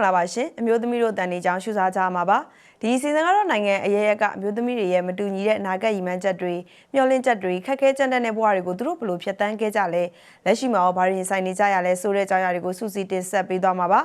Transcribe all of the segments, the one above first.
အားလုံးပဲမင်္ဂလာပါရှင်အမျိုးသမီးတို့တန်နေကြောင်းရှုစားကြမှာပါဒီစီစဉ်ကတော့နိုင်ငံအရေးရကအမျိုးသမီးတွေရဲ့မတူညီတဲ့အနာဂတ်ရည်မှန်းချက်တွေမျှော်လင့်ချက်တွေခက်ခဲကြမ်းတမ်းတဲ့ဘဝတွေကိုသူတို့ဘယ်လိုဖြတ်တန်းခဲ့ကြလဲလက်ရှိမှာရောဘာတွေရင်ဆိုင်နေကြရလဲဆိုတဲ့အကြောင်းအရာတွေကိုစူးစီးတင်ဆက်ပေးသွားမှာပါ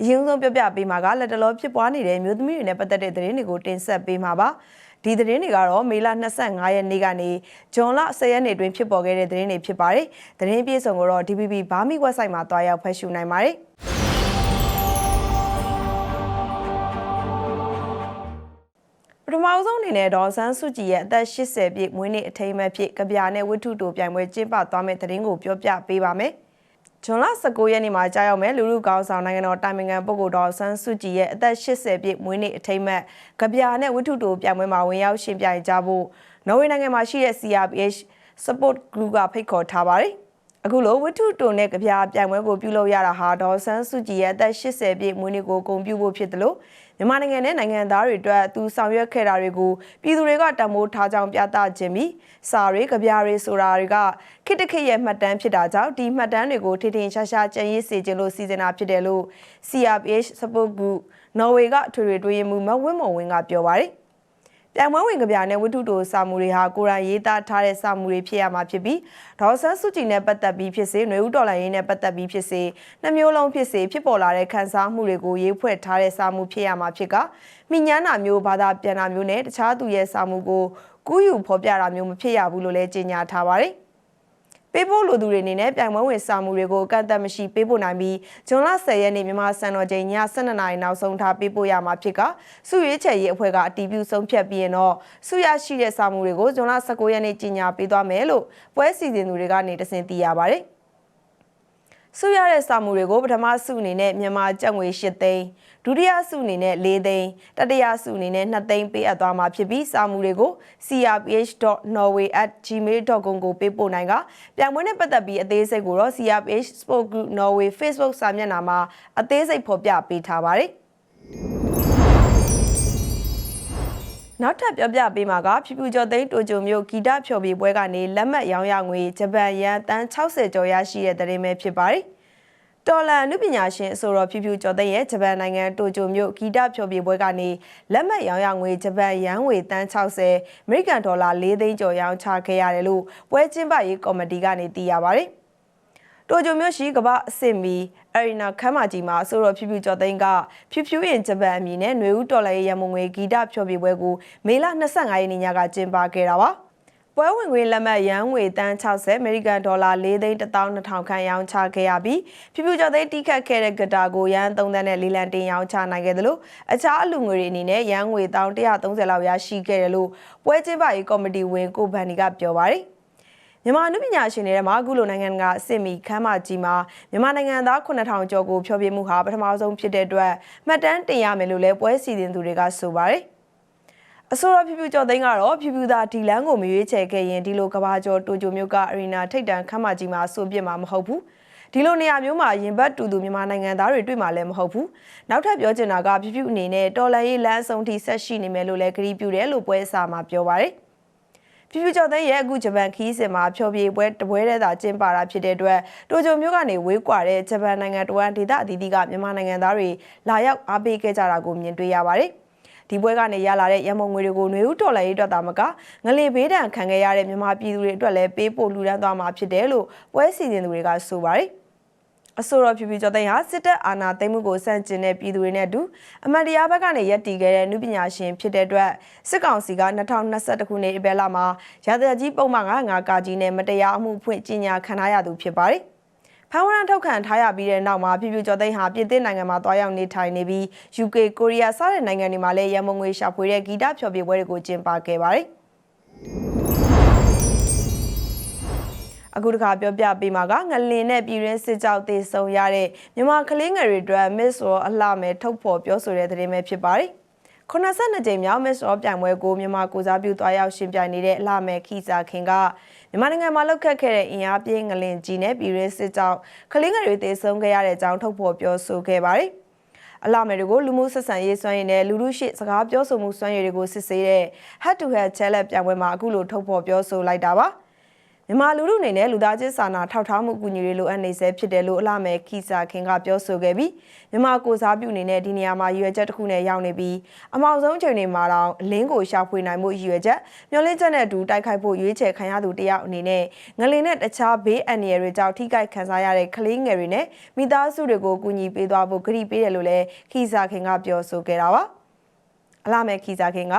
အရင်ဆုံးပြောပြပေးမှာကလက်တလောဖြစ်ပွားနေတဲ့အမျိုးသမီးတွေနဲ့ပတ်သက်တဲ့သတင်းတွေကိုတင်ဆက်ပေးမှာပါဒီသတင်းတွေကတော့မေလ25ရက်နေ့ကနေဇွန်လ10ရက်နေ့တွင်ဖြစ်ပေါ်ခဲ့တဲ့သတင်းတွေဖြစ်ပါတယ်။သတင်းပြေဆုံးကိုတော့ DPP ဘာမီ website မှာတွားရောက်ဖတ်ရှုနိုင်ပါတယ်။ ပထမဆုံးအနေနဲ့ဒေါ်ဆန်းစုကြည်ရဲ့အသက်80ပြည့်မွေးနေ့အထိမ်းအမှတ်ဖြစ်ကဗျာနဲ့ဝတ္ထုတိုပြိုင်ပွဲကျင်းပသွားမယ့်သတင်းကိုပြောပြပေးပါမယ်။ဇွန်လ19ရက်နေ့မှာကြာရောက်မဲ့လူလူကောင်းဆောင်နိုင်ငံတော်တိုင်ပင်ခံပုဂ္ဂိုလ်တော်ဆန်းစုကြည်ရဲ့အသက်80ပြည့်မွေးနေ့အထိမ်းအမှတ်ကဗျာနဲ့ဝတ္ထုတိုပြိုင်ပွဲမှာဝင်ရောက်ရှင်ပြိုင်ကြဖို့နော်ဝေနိုင်ငံမှာရှိတဲ့ CRPH support group ကဖိတ်ခေါ်ထားပါတယ်။ အခုလိုဝတ္ထုတုံနဲ့ကြပြပြိုင်ပွဲကိုပြုလုပ်ရတာဟာဒေါ်ဆန်းစုကြည်ရဲ့အသက်80ပြည့်မွေးနေ့ကိုဂုဏ်ပြုဖို့ဖြစ်တယ်လို့မြန်မာနိုင်ငံနဲ့နိုင်ငံသားတွေအတွက်သူဆောင်ရွက်ခဲ့တာတွေကိုပြည်သူတွေကတံမိုးထားကြောင်းပြသခြင်းပြီးစာရေးကြပြတွေဆိုတာတွေကခိတ္တခိရဲ့မှတ်တမ်းဖြစ်တာကြောင့်ဒီမှတ်တမ်းတွေကိုထင်ထင်ရှားရှားကြံရည်စေခြင်းလို့စီစဉ်တာဖြစ်တယ်လို့ CRPH Support Group နော်ဝေကထွေထွေတွင်းမှုမဝင်းမဝင်းကပြောပါတယ် တန်မွေးဝင်ကြပြနဲ့ဝတ္ထုတိုစာမှုတွေဟာကိုရန်ရေးသားထားတဲ့စာမှုတွေဖြစ်ရမှာဖြစ်ပြီးဒေါ်ဆန်းစုကြည်နဲ့ပတ်သက်ပြီးဖြစ်စေຫນွေဦးတော်လိုင်းရေးနဲ့ပတ်သက်ပြီးဖြစ်စေနှမျိုးလုံးဖြစ်စေဖြစ်ပေါ်လာတဲ့ခန်းစားမှုတွေကိုရေးဖွဲ့ထားတဲ့စာမှုဖြစ်ရမှာဖြစ်ကမိညာနာမျိုးဘာသာပြန်တာမျိုးနဲ့တခြားသူရဲ့စာမှုကိုကူးယူဖော်ပြတာမျိုးမဖြစ်ရဘူးလို့လည်းကြေညာထားပါတယ် ပေးဖို့လိုသူတွေအနေနဲ့ပြိုင်ပွဲဝင်စာမှုတွေကိုကန့်သက်မရှိပေးဖို့နိုင်ပြီးဇွန်လ10ရက်နေ့မြန်မာစံတော်ချိန်ည12နာရီနောက်ဆုံးထားပေးဖို့ရမှာဖြစ်ကစုရွေးချယ်ရေးအဖွဲ့ကအတီးပြုဆုံးဖြတ်ပြီးရင်တော့စုရရှိတဲ့စာမှုတွေကိုဇွန်လ19ရက်နေ့ကြီးညာပေးသွားမယ်လို့ပွဲစီစဉ်သူတွေကနေတစင်သိရပါတယ် စုရတဲ့စာမှုတွေကိုပထမစုအနေနဲ့မြန်မာကျပ်ငွေ၈သိန်းဒုတိယစုအနေနဲ့၄သိန်းတတိယစုအနေနဲ့2သိန်းပေးအပ်သွားမှာဖြစ်ပြီးစာမှုတွေကို crph.norway@gmail.com ကိုပေးပို့နိုင်ကပြန်ပွဲနဲ့ပတ်သက်ပြီးအသေးစိတ်ကိုတော့ crph sport group norway facebook စာမျက်နှာမှာအသေးစိတ်ဖော်ပြပေးထားပါတယ် နောက်ထပ်ပြောပြပေးမှာကဖြူဖြူကျော်သိန်းတိုဂျိုမျိုးဂီတဖျော်ဖြေပွဲကနေလက်မှတ်ရောင်းရငွေဂျပန်ယန်တန်60ကျော်ရရှိတဲ့တရင်ပဲဖြစ်ပါတယ်။တော်လန်အနုပညာရှင်အဆိုတော်ဖြူဖြူကျော်သိန်းရဲ့ဂျပန်နိုင်ငံတိုဂျိုမျိုးဂီတဖျော်ဖြေပွဲကနေလက်မှတ်ရောင်းရငွေဂျပန်ယန်ငွေတန်60အမေရိကန်ဒေါ်လာ4သိန်းကျော်ရောင်းချခဲ့ရတယ်လို့ပွဲကျင်းပရေးကော်မတီကနေသိရပါတယ်။တိုဂျိုမြို့ရှိကမ္ဘာအဆင့်မီ အရီနာခမ်းမကြီးမှာဆိုတော့ဖြူဖြူကျော်သိန်းကဖြူဖြူရင်ဂျပန်အမည်နဲ့ຫນွေဦးတော်လည်းရမုံငွေဂီတဖျော်ဖြေပွဲကိုမေလ25ရက်နေ့ညကကျင်းပခဲ့တာပါပွဲဝင်ခွေလက်မှတ်ရန်ငွေတန်း60အမေရိကန်ဒေါ်လာ၄သိန်း12000ခန့်ရောင်းချခဲ့ရပြီးဖြူဖြူကျော်သိန်းတိခတ်ခဲ့တဲ့ဂတာကိုရန်3သန်းနဲ့လေးလံတင်ရောင်းချနိုင်ခဲ့တယ်လို့အခြားအလူငွေတွေအနေနဲ့ရန်ငွေ1130လောက်ရရှိခဲ့တယ်လို့ပွဲကျင်းပရေးကော်မတီဝင်ကိုဗန်နီကပြောပါတယ် မြန်မာနုပညာရှင်တွေထဲမှာအခုလိုနိုင်ငံကအစစ်မီခမ်းမကြီးမှာမြန်မာနိုင်ငံသား9000ကျော်ကိုဖျော်ဖြေမှုဟာပထမဆုံးဖြစ်တဲ့အတွက်မှတ်တမ်းတင်ရမယ်လို့လည်းပွဲစီစဉ်သူတွေကဆိုပါတယ်အဆိုတော်ဖြူဖြူကျော်သိန်းကတော့ဖြူဖြူသာဒီလန်းကိုမရွေးချယ်ခဲ့ရင်ဒီလိုကဘာကျော်တိုဂျိုမျိုးကအရီနာထိတ်တန်ခမ်းမကြီးမှာဆိုပြစ်မှာမဟုတ်ဘူးဒီလိုနေရာမျိုးမှာရင်ဘတ်တူသူမြန်မာနိုင်ငံသားတွေတွေ့မှာလည်းမဟုတ်ဘူးနောက်ထပ်ပြောချင်တာကဖြူဖြူအနေနဲ့တော်လန်ရေးလမ်းအဆုံးထိဆက်ရှိနေမယ်လို့လည်းကြေညာပြုတယ်လို့ပွဲစာမှာပြောပါတယ် ဖြူဖြူကျော်သိန်းရဲ့အခုဂျပန်ခီးစင်မှာဖျော်ဖြေပွဲတပွဲတည်းသာကျင်းပတာဖြစ်တဲ့အတွက်တိုကျိုမြို့ကနေဝေးကွာတဲ့ဂျပန်နိုင်ငံတဝမ်းဒေသအသီးသီးကမြန်မာနိုင်ငံသားတွေလာရောက်အားပေးခဲ့ကြတာကိုမြင်တွေ့ရပါတယ်။ဒီပွဲကနေရလာတဲ့ရမုံငွေတွေကိုຫນွေဦးတော်လှန်ရေးအတွက်သာမကငလေဘေးဒဏ်ခံခဲ့ရတဲ့မြန်မာပြည်သူတွေအတွက်လည်းပေးပို့လှူဒန်းသွားမှာဖြစ်တယ်လို့ပွဲစီစဉ်သူတွေကဆိုပါတယ်။ အဆိုတော်ဖြူဖြူကျော်သိန်းဟာစစ်တပ်အာဏာသိမ်းမှုကိုစန့်ကျင်တဲ့ပြည်သူတွေနဲ့အတူအမတ်တရားဘက်ကနေရပ်တည်ခဲ့တဲ့နုပညာရှင်ဖြစ်တဲ့အတွက်စစ်ကောင်စီက2021ခုနှစ်ဧပြီလမှာရာဇကြီးပုံမှန်ကငါကာကြီးနဲ့မတရားအမှုဖွင့်ကြီးညာခံထားရသူဖြစ်ပါတယ်။ဖန်ဝရန်ထုတ်ခံထားရပြီးတဲ့နောက်မှာဖြူဖြူကျော်သိန်းဟာပြည်သစ်နိုင်ငံမှာတွားရောက်နေထိုင်နေပြီး UK ကိုရီးယားစတဲ့နိုင်ငံတွေမှာလည်းရမုံငွေရှာဖွေတဲ့ဂီတဖျော်ဖြေပွဲတွေကိုကျင်းပခဲ့ပါတယ်။ အခုတခါပြောပြပေးမှာကငလင်နဲ့ပြည်ရင်းစစ်ကြောက်သေးဆုံးရတဲ့မြန်မာကလေးငယ်တွေအတွက် Miss ရောအလှမယ်ထုတ်ဖော်ပြောဆိုတဲ့သတင်းပဲဖြစ်ပါတယ်။82ကြိမ်မြောက် Miss ရောပြိုင်ပွဲကိုမြန်မာကိုစားပြုသွားရောက်ရှင်ပြိုင်နေတဲ့အလှမယ်ခိစာခင်ကမြန်မာနိုင်ငံမှာလောက်ခတ်ခဲ့တဲ့အင်အားပြင်းငလင်ကြီးနဲ့ပြည်ရင်းစစ်ကြောက်ကလေးငယ်တွေသေဆုံးခဲ့ရတဲ့အကြောင်းထုတ်ဖော်ပြောဆိုခဲ့ပါတယ်။အလာမယ်တွေကိုလူမှုဆက်ဆံရေးစွမ်းရည်နဲ့လူလူရှိစကားပြောဆိုမှုစွမ်းရည်တွေကိုစစ်ဆေးတဲ့ head to head challenge ပြိုင်ပွဲမှာအခုလိုထုတ်ဖော်ပြောဆိုလိုက်တာပါ။ မြမြန်မာလူထုအနေနဲ့လူသားချင်းစာနာထောက်ထားမှုအကူအညီတွေလိုအပ်နေဆဲဖြစ်တယ်လို့အလှမယ်ခီစာခင်ကပြောဆိုခဲ့ပြီးမြန်မာကိုစားပြုအနေနဲ့ဒီနေရာမှာရည်ရွယ်ချက်တစ်ခုနဲ့ရောက်နေပြီးအမောင်ဆုံးချိန်တွေမှာတော့အလင်းကိုရှာဖွေနိုင်မှုရည်ရွယ်ချက်မျှော်လင့်ချက်နဲ့အတူတိုက်ခိုက်ဖို့ရွေးချယ်ခံရသူတယောက်အနေနဲ့ငလင်နဲ့တခြားဘေးအန္တရာယ်တွေကြောင့်ထိခိုက်ခံစားရတဲ့ကလေးငယ်တွေနဲ့မိသားစုတွေကိုကူညီပေးသွားဖို့ကြိပေးတယ်လို့လည်းခီစာခင်ကပြောဆိုခဲ့တာပါအလှမယ်ခီစာခင်က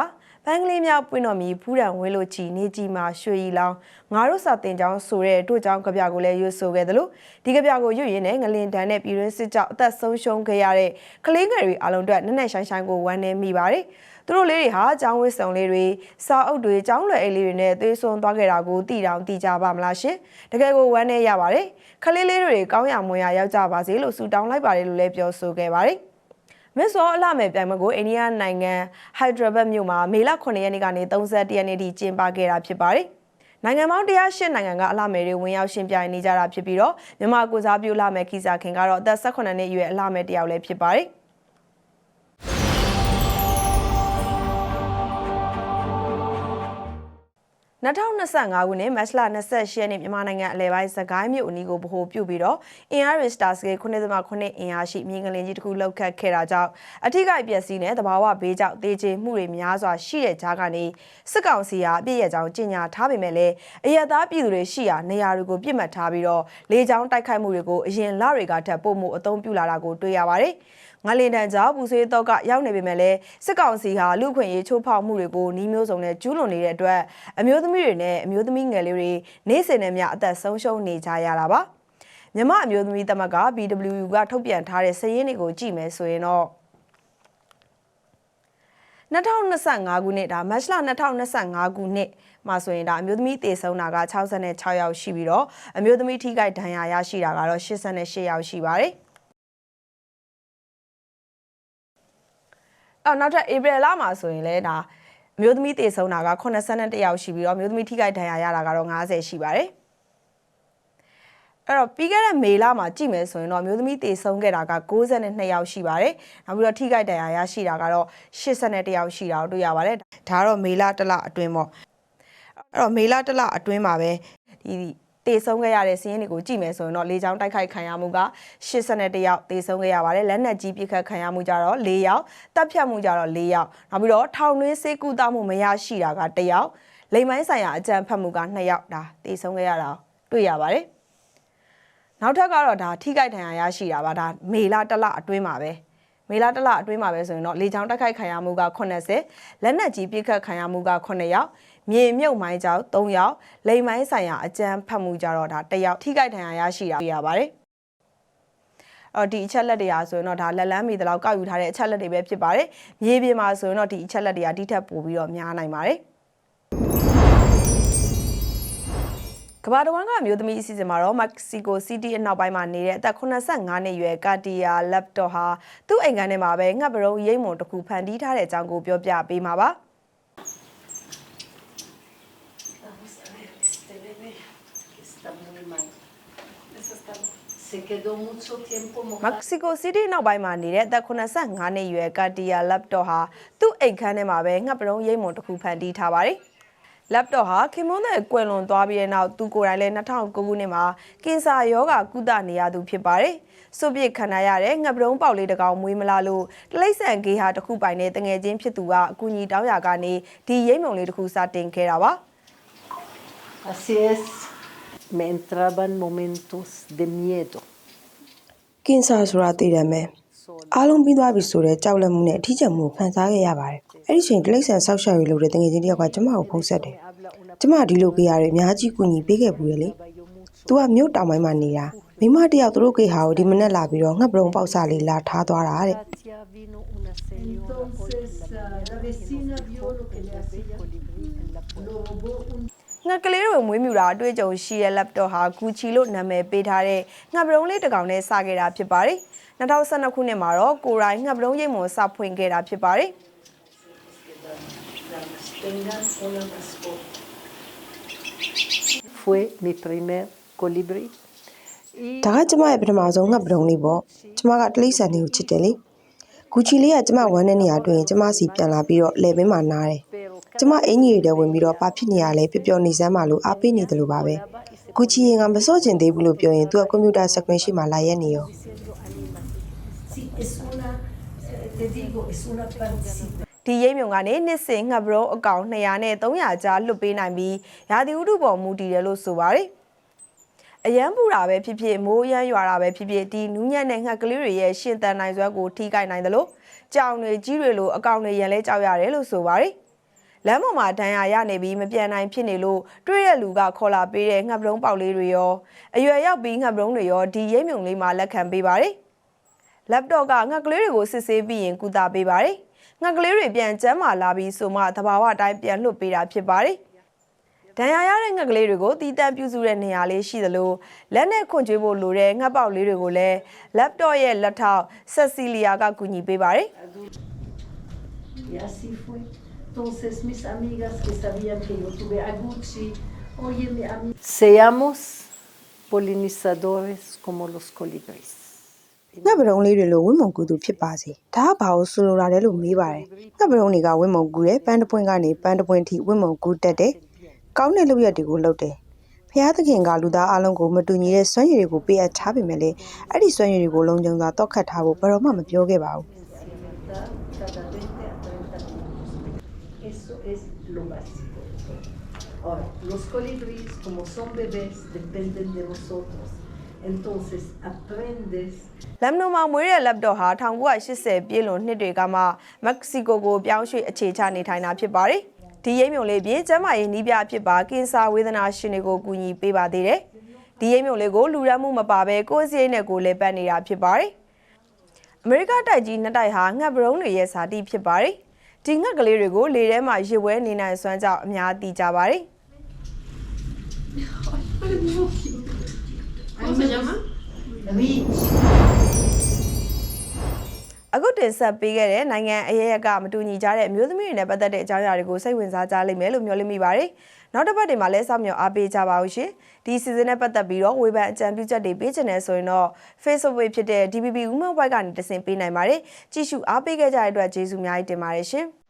ပန်းကလေးမြောက်ပွင့်တော်မီဖူးတံဝဲလို့ချီနေကြီးမှာရွှေရီလောင်းငါတို့စာတင်ကြောင်းဆိုတဲ့တို့ကြောင်းကြပြကိုလည်းရွတ်ဆိုခဲ့တယ်လို့ဒီကြပြကိုရွတ်ရင်းနဲ့ငလင်တန်းနဲ့ပြည်တွင်းစစ်ကြောင့်အသက်ဆုံးရှုံးခဲ့ရတဲ့ကလေးငယ်တွေအလုံးအတွက်နက်နက်ရှိုင်းရှိုင်းကိုဝမ်းနည်းမိပါတယ်သူတို့လေးတွေဟာအကြောင်းဝစ်စုံလေးတွေစာအုပ်တွေအကြောင်းလွယ်အိတ်လေးတွေနဲ့သွေးဆွန်းသွားခဲ့တာကိုတည်တောင်တည်ကြပါမလားရှင်တကယ်ကိုဝမ်းနည်းရပါတယ်ခလေးလေးတွေကောင်းရမွန်ရရောက်ကြပါစေလို့ဆုတောင်းလိုက်ပါတယ်လို့လည်းပြောဆိုခဲ့ပါတယ် မစ်စောအလှမယ်ပြိုင်ပွဲကိုအိန္ဒိယနိုင်ငံဟိုက်ဒရာဘတ်မြို့မှာမေလ9ရက်နေ့ကနေ31ရက်နေ့ထိကျင်းပခဲ့တာဖြစ်ပါတယ်။နိုင်ငံပေါင်း108နိုင်ငံကအလှမယ်တွေဝင်ရောက်ရှင်ပြိုင်နေကြတာဖြစ်ပြီးတော့မြန်မာကိုစားပြုအလှမယ်ခီစာခင်ကတော့အသက်18နှစ်အရွယ်အလှမယ်တယောက်လည်းဖြစ်ပါတယ်။ 2025ခုနှစ်မတ်လ28ရက်နေ့မြန်မာနိုင်ငံအလဲပိုင်းစကိုင်းမြို့အနီးကိုဗဟိုပြုပြီးတော့အင်အားရစ်စတာစကေ9.9အင်အားရှိမြေငလင်ကြီးတစ်ခုလောက်ခတ်ခဲ့တာကြောင့်အထိကိပျက်စီးနဲ့တဘာဝဘေးကြောင့်တေချေမှုတွေများစွာရှိတဲ့ကြားကနေစစ်ကောင်စီဟာအပြည့်ရကြောင်းကြေညာထားပေမဲ့လည်းအရသားပြည်သူတွေရှိရာနေရာတွေကိုပြစ်မှတ်ထားပြီးတော့လေကြောင်းတိုက်ခိုက်မှုတွေကိုအရင်လတွေကထပ်ပို့မှုအသုံးပြုလာတာကိုတွေ့ရပါတယ်။ ငလင်တန်ကြောင့်ပူဆွေးတော့ကရောက်နေပေမဲ့လည်းစစ်ကောင်စီဟာလူခွင့်ရေးချိုးဖောက်မှုတွေကိုနှီးမျိုးစုံနဲ့ကျူးလွန်နေတဲ့အတွက်အမျိုးသမီးတွေနဲ့အမျိုးသမီးငယ်လေးတွေနေ့စဉ်နဲ့မျှအသက်ဆုံးရှုံးနေကြရတာပါမြမအမျိုးသမီးသမဂ္ဂ BWU ကထုတ်ပြန်ထားတဲ့စာရင်းတွေကိုကြည့်မယ်ဆိုရင်တော့2025ခုနှစ်ဒါမတ်လ2025ခုနှစ်မှာဆိုရင်ဒါအမျိုးသမီးတည်ဆုံးတာက66ယောက်ရှိပြီးတော့အမျိုးသမီးထိခိုက်ဒဏ်ရာရရှိတာကတော့88ယောက်ရှိပါတယ် အော်နောက်ထပ်ဧပြီလမှာဆိုရင်လည်းဒါအမျိုးသမီးတည်ဆုံးတာက81ယောက်ရှိပြီးတော့အမျိုးသမီးထိခိုက်ဒဏ်ရာရတာကတော့90ရှိပါတယ်အဲ့တော့ပြီးခဲ့တဲ့မေလမှာကြည့်မယ်ဆိုရင်တော့မျိုးသမီးတည်ဆုံးခဲ့တာက62ယောက်ရှိပါတယ်။နောက်ပြီးတော့ထိခိုက်ဒဏ်ရာရရှိတာကတော့81ယောက်ရှိတာကိုတွေ့ရပါတယ်။ဒါကတော့မေလတစ်လအတွင်းပေါ့။အဲ့တော့မေလတစ်လအတွင်းမှာပဲဒီ တေဆုံးခဲ့ရတဲ့စီးရင်တွေကိုကြည့်မယ်ဆိုရင်တော့လေချောင်းတိုက်ခိုက်ခံရမှုက81ယောက်တေဆုံးခဲ့ရပါတယ်လက်နက်ကြီးပစ်ခတ်ခံရမှုကြတော့4ယောက်တပ်ဖြတ်မှုကြတော့4ယောက်နောက်ပြီးတော့ထောင်တွင်းစေကူတာမှုမရရှိတာက1ယောက်လိမ်မိုင်းဆိုင်ရာအကြံဖတ်မှုက2ယောက်ဒါတေဆုံးခဲ့ရတာတွေ့ရပါတယ်နောက်ထပ်ကတော့ဒါထိခိုက်ဒဏ်ရာရရှိတာပါဒါမေလတစ်လအတွင်းမှာပဲမေလတစ်လအတွင်းမှာပဲဆိုရင်တော့လေချောင်းတိုက်ခိုက်ခံရမှုက80လက်နက်ကြီးပစ်ခတ်ခံရမှုက9ယောက် မြေမြုပ်မိုင်းကြောင့်3ယောက်လိမ်မိုင်းဆိုင်ရာအကြမ်းဖက်မှုကြတော့ဒါ1ယောက်ထိခိုက်ဒဏ်ရာရရှိတာတွေ့ရပါတယ်အော်ဒီအချက်လက်တွေအားဆိုရင်တော့ဒါလက်လန်းမီတလောက်ကောက်ယူထားတဲ့အချက်လက်တွေပဲဖြစ်ပါတယ်။မြေပြင်မှာဆိုရင်တော့ဒီအချက်လက်တွေကဒီထက်ပိုပြီးတော့များနိုင်ပါတယ်။ကမ္ဘာတော်ဝန်ကအမျိုးသမီးအစီအစဉ်မှာတော့မက္ကဆီကိုစီးတီးအနောက်ပိုင်းမှာနေတဲ့အသက်85နှစ်အရွယ်ကာတီယာလပ်တော့ဟာသူ့အိမ်ခန်းထဲမှာပဲငှက်ပရုံရိမ့်မုံတစ်ခုဖန်တီးထားတဲ့အကြောင်းကိုပြောပြပေးမှာပါ။ မက္က mojado. ဆီကိုစီးတီးနောက်ပိုင်းမှာနေတဲ့အသက်85နှစ်အရွယ်ကာတီယာလပ်တော့ဟာသူ့အိမ်ခန်းထဲမှာပဲငှက်ပရုံရိမ့်မုံတစ်ခုဖန်တီးထားပါတယ်။လပ်တော့ဟာခင်မွန်းတဲ့ကွယ်လွန်သွားပြီးတဲ့နောက်သူကိုယ်တိုင်လည်း2009ခုနှစ်မှာကင်ဆာရောဂါကုသနေရသူဖြစ်ပါတယ်။စွပ်ပစ်ခံရတဲ့ငှက်ပရုံပေါက်လေးတစ်ကောင်မွေးမလာလို့တလိမ့်ဆန်ဂေဟာတစ်ခုပိုင်တဲ့တငယ်ချင်းဖြစ်သူကအကူအညီတောင်းရကနေဒီရိမ့်မုံလေးတစ်ခုစတင်ခဲ့တာပါ။ Así es, me entraban momentos de miedo. ကင်ဆာဆိုတာသိတယ်မယ်အားလုံးပြီးသွားပြီဆိုတော့ကြောက်လန့်မှုနဲ့အထီးကျန်မှုကိုခံစားခဲ့ရပါတယ်အဲ့ဒီချိန်တိရစ္ဆာန်ဆောက်ရှောက်ရေးလုပ်တဲ့တငယ်ချင်းတယောက်ကကျမကိုဖုန်းဆက်တယ်ကျမဒီလိုကြရတယ်အများကြီးကူညီပေးခဲ့ဘူးလေသူကမြို့တောင်ပိုင်းမှာနေတာမိမတယောက်သူတို့ကေဟာကိုဒီမနေ့လာပြီးတော့ငှက်ပရုံပေါက်စားလေးလာထားသွားတာတဲ့ Ya vino una señora Entonces, la vecina vio lo que le hacía. Lo robó un ငှက်ကလေးတွေမွေးမြူတာအတွေ့အကြုံရှိတဲ့ laptop ဟာ Gucci လို့နာမည်ပေးထားတဲ့ငှက်ပရုံးလေးတစ်ကောင်နဲ့စခဲ့တာဖြစ်ပါတယ်။2012ခုနှစ်မှာတော့ကိုရိုင်းငှက်ပရုံးရိပ်မွန်စဖွင့်ခဲ့တာဖြစ်ပါတယ် tengan una mascota. Fue mi primer colibrí. Y ဒါကကျမရဲ့ပထမဆုံးငှက်ပရုံလေးပေါ့ကျမကတိရစ္ဆာန်တွေကိုချစ်တယ်လေဂူချီလေးကကျမဝမ်းတဲ့နေရာတွေ့ရင်ကျမစီပြန်လာပြီးတော့လေဘင်းမှာနားတယ် pero ကျမအင်ကြီးတွေထဲဝင်ပြီးတော့ဘာဖြစ်နေရလဲပျော်ပျော်နေစမ်းပါလို့အားပေးနေတယ်လို့ပါပဲ။ကူချီရင်ကမစော့ကျင်သေးဘူးလို့ပြောရင်သူကကွန်ပျူတာစကွန်ရှိမှလာရက်နေရော Sí, es una, te digo, es una participación. ဒီရိပ်မြုံကနေနှစ်စဉ်ငှက်ပရုံးအကောင်200နဲ့300ကြားလွတ်ပေးနိုင်ပြီးရာသီဥတုပေါ်မူတည်တယ်လို့ဆိုပါတယ်။အရန်ပူတာပဲဖြစ်ဖြစ်မိုးရမ်းရွာတာပဲဖြစ်ဖြစ်ဒီနူးညံ့တဲ့ငှက်ကလေးတွေရဲ့ရှင်သန်နိုင်စွမ်းကိုထိခိုက်နိုင်တယ်လို့ကြောင်တွေကြီးတွေလိုအကောင်တွေရန်လဲကြောက်ရတယ်လို့ဆိုပါတယ်။ လမ်းပေါ်မှာဒဏ်ရာရနေပြီးမပြန်နိုင်ဖြစ်နေလို့တွေ့တဲ့လူကခေါ်လာပေးတဲ့ငှက်ပရုံးပေါက်လေးတွေရောအရွယ်ရောက်ပြီးငှက်ပရုံးတွေရောဒီရိပ်မြုံလေးမှာလက်ခံပေးပါတယ်။ laptop ကငှက်ကလေးတွေကိုစစ်ဆေးပြီးရင်ကုသပေးပါတယ်။ငှက်ကလေးတွေပြန်ကျန်းမာလာပြီးဆိုမှသဘာဝအတိုင်းပြန်လွတ်ပေးတာဖြစ်ပါတယ်။ဒဏ်ရာရတဲ့ငှက်ကလေးတွေကိုတီးတန့်ပြုစုတဲ့နေရာလေးရှိသလိုလက်နဲ့ခွန်ကျွေးဖို့လိုတဲ့ငှက်ပေါက်လေးတွေကိုလည်း laptop ရဲ့လက်ထောက်ဆက်စီလီယာကကူညီပေးပါတယ် Y así fue. Entonces mis amigas que sabían que yo tuve a Gucci, oye mi amiga. Seamos polinizadores como los colibríes. ။ငှက်ပရုံလေးတွေလိုဝင်းမုံကူသူဖြစ်ပါစေ။ဒါကဘာလို့ဆိုလိုတာလဲလို့မေးပါတယ်။ငှက်ပရုံတွေကဝင်းမုံကူတယ်ပန်းတစ်ပွင့်ကနေပန်းတစ်ပွင့်ထိဝင်းမုံကူတက်တယ်။ကောင်းတဲ့လုပ်ရက်တွေကိုလုပ်တယ်။ဖျားသခင်ကလူသားအလုံးကိုမတူညီတဲ့စွမ်းရည်တွေကိုပေးအပ်ထားပေမဲ့လည်းအဲ့ဒီစွမ်းရည်တွေကိုလုံးကျုံစွာတောက်ခတ်ထားဖို့ဘယ်တော့မှမပြောခဲ့ပါဘူး။ Eso es lo básico. Ahora, los colibríes, como son bebés, dependen de nosotros. Entonces, aprendes လမ်နိုမှာမွေးတဲ့ laptop ဟာ1980ပြည့်လွန်နှစ်တွေကမှမက္ကဆီကိုကိုပြောင်းရွှေ့အခြေချနေထိုင်တာဖြစ်ပါတယ်။ဒီရိပ်မြုံလေးပြင်ကျမ်းမာရေးနီးပြဖြစ်ပါကင်ဆာဝေဒနာရှင်တွေကိုကူညီပေးပါသေးတယ်။ဒီရိပ်မြုံလေးကိုလူရမှုမပါဘဲကိုယ်စရိတ်နဲ့ကိုယ်လဲပတ်နေတာဖြစ်ပါတယ်။အမေရိကတိုက်ကြီးနှစ်တိုက်ဟာငှက်ပရုံးတွေရဲ့ဇာတိဖြစ်ပါတယ်။ ဒီငှက်ကလေးတွေကိုလေထဲမှာရေဝဲနေနိုင်စွမ်းကြောင့်အများသိကြပါတယ်။ ¿Cómo se llama? Rich. အ ခုတင်ဆက်ပေးခဲ့တဲ့နိုင်ငံအရေးရကမတူညီကြတဲ့အမျိုးသမီးတွေနဲ့ပတ်သက်တဲ့အကြောင်းအရာတွေကိုစိတ်ဝင်စားကြလိမ့်မယ်လို့မျှော်လင့်မိပါတယ်။နောက်တစ်ပတ်တွေမှာလည်းစောင့်မျှော်အားပေးကြပါဦးရှင်။ဒီစီဇန်နဲ့ပတ်သက်ပြီးတော့ဝေဖန်အကြံပြုချက်တွေပေးချင်တယ်ဆိုရင်တော့ Facebook page ဖြစ်တဲ့ DBB Women White ကနေတဆင့်ပေးနိုင်ပါတယ်။ကြည့်ရှုအားပေးခဲ့ကြတဲ့အတွက်ကျေးဇူးအများကြီးတင်ပါတယ်ရှင်။